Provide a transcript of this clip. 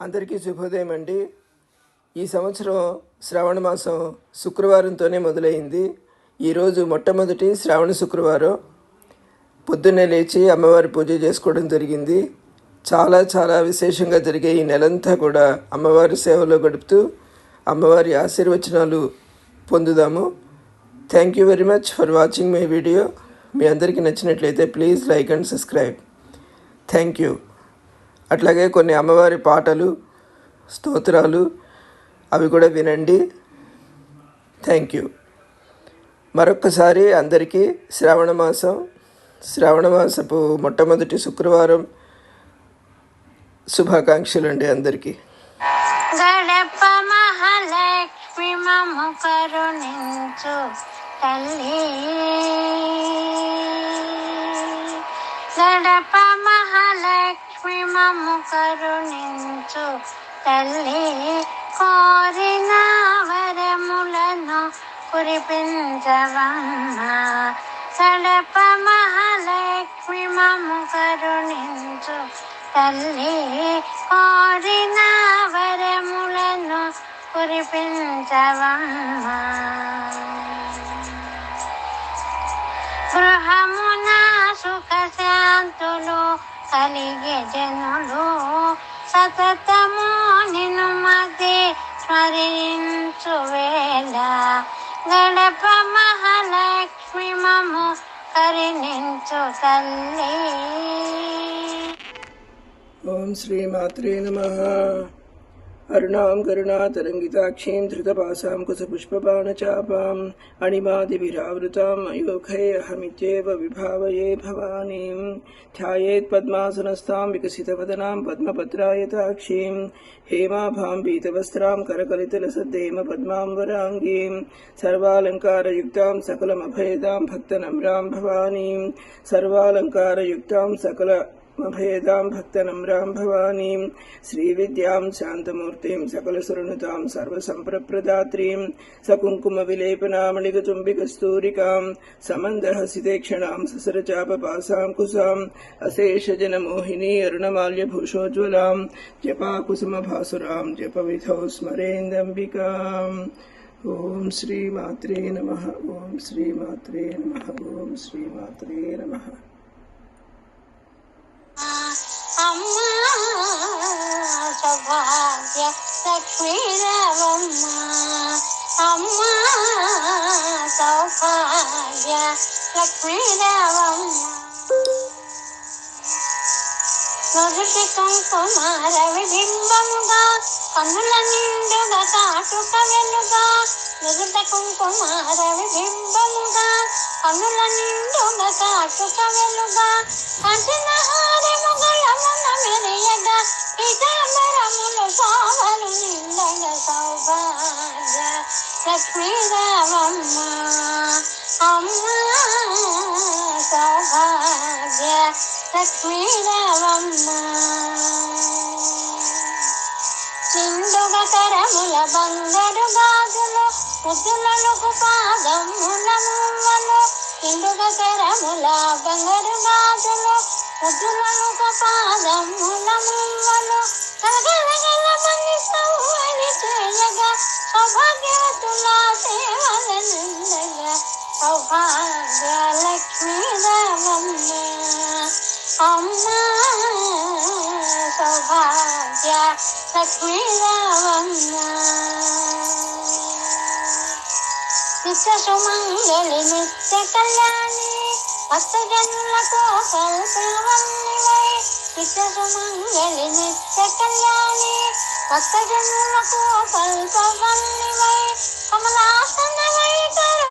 అందరికీ శుభోదయం అండి. ఈ సంవత్సరం శ్రావణ మాసం శుక్రవారంతోనే మొదలైంది. ఈరోజు మొట్టమొదటి శ్రావణ శుక్రవారం. పొద్దున్నే లేచి అమ్మవారి పూజ చేసుకోవడం జరిగింది. చాలా చాలా విశేషంగా జరిగే ఈ నెలంతా కూడా అమ్మవారి సేవలో గడుపుతూ అమ్మవారి ఆశీర్వచనాలు పొందుదాము. Thank you very much for watching my video మీ అందరికీ నచ్చినట్లయితే please like and subscribe. Thank you అట్లాగే కొన్ని అమ్మవారి పాటలు స్తోత్రాలు అవి కూడా వినండి. థ్యాంక్ యూ మరొకసారి అందరికీ శ్రావణ మాసం శ్రావణ మాసపు మొట్టమొదటి శుక్రవారం శుభాకాంక్షలు అండి అందరికీ. గడప మహాలక్ష్మి మము కరుణించు తల్లి. గడప మహాలక్ష్మి మము కరుణించు తల్లి కోరిన వరములను కురిపించవమ్మా. గడప మహాలక్ష్మి మము కరుణించు తల్లి కోరిన వరములను కురిపించవమ్మా. గృహమున సుఖ శాంతులు కలిగే జనులు సతతము నిన్ను మధ్య స్మరించు వేళ గడప మహాలక్ష్మి మము కరిణించు తల్లి. ఓం శ్రీ మాత్రే నమ. अरुणां करुणातरङ्गिताक्षीं धृतपासां कुसपुष्पपाणचापाम् अणिमादिभिरावृतां अयोघेऽहमित्येव विभावये भवानीं। ध्यायेत्पद्मासनस्तां विकसितवदनां पद्मपत्रायताक्षीं हेमाभां पीतवस्त्रां करकलितलसद्देम पद्मां वराङ्गीं, सर्वालङ्कारयुक्तां सकलमभेदां भक्तनम्रां भवानीं, सर्वालङ्कारयुक्तां सकल सकलमभेदां भक्तनम्रां भवानीं, श्रीविद्यां शान्तमूर्तिं सकलसृणुतां सर्वसम्प्रप्रदात्रीं सकुङ्कुमविलेपनामणिगचुम्बिकस्तूरिकां समन्दहसितेक्षणां ससरचापपासां कुसाम् अशेषजनमोहिनी अरुणमाल्यभूषोज्ज्वलां, जपाकुसुमभासुरां, जपविधौ स्मरेन्दम्बिकाम्। ॐ श्रीमात्रे नमः, ॐ श्रीमात्रे नमः, ॐ श्रीमात्रे नमः। సౌభాగ్య లక్ష్మీదేవమ్మ అమ్మ సౌభాగ్య. లక్ష్మీదేవమ్మ మొదటి కుంకుమార విబింబముగా కన్నుల నిండుగా కాటుక వెలుగా నుదుట కుంకుమార విబింబముగా కన్నుల నిండుగా కాటుక వెలుగా కంటిన హారముగలమున మెరియగా ఇదాంబరములు సావలు నిండగ సౌభాగ్య లక్ష్మీరామమ్మ అమ్మ సౌభాగ్య లక్ష్మీరామమ్మ నిండుగ కరముల బంగ ముద్దులకు పాదముల మువ్వలు నిండుగా కరముల బంగారు గాజులు ముద్దులకు పాదముల మువ్వలు కలగలగల మంది సౌవని చేయగా సౌభాగ్యవతుల సేవల నిండగా సౌభాగ్య లక్ష్మీదేవమ్మ అమ్మ సౌభాగ్య లక్ష్మీదేవమ్మ నిత్య సుమంగళి నిత్య కళ్యాణి భక్తజనులకు కల్పవల్లివై నిత్య నిత్య కళ్యాణి భక్తజనులకు కల్పవల్లివై కమలాసనవై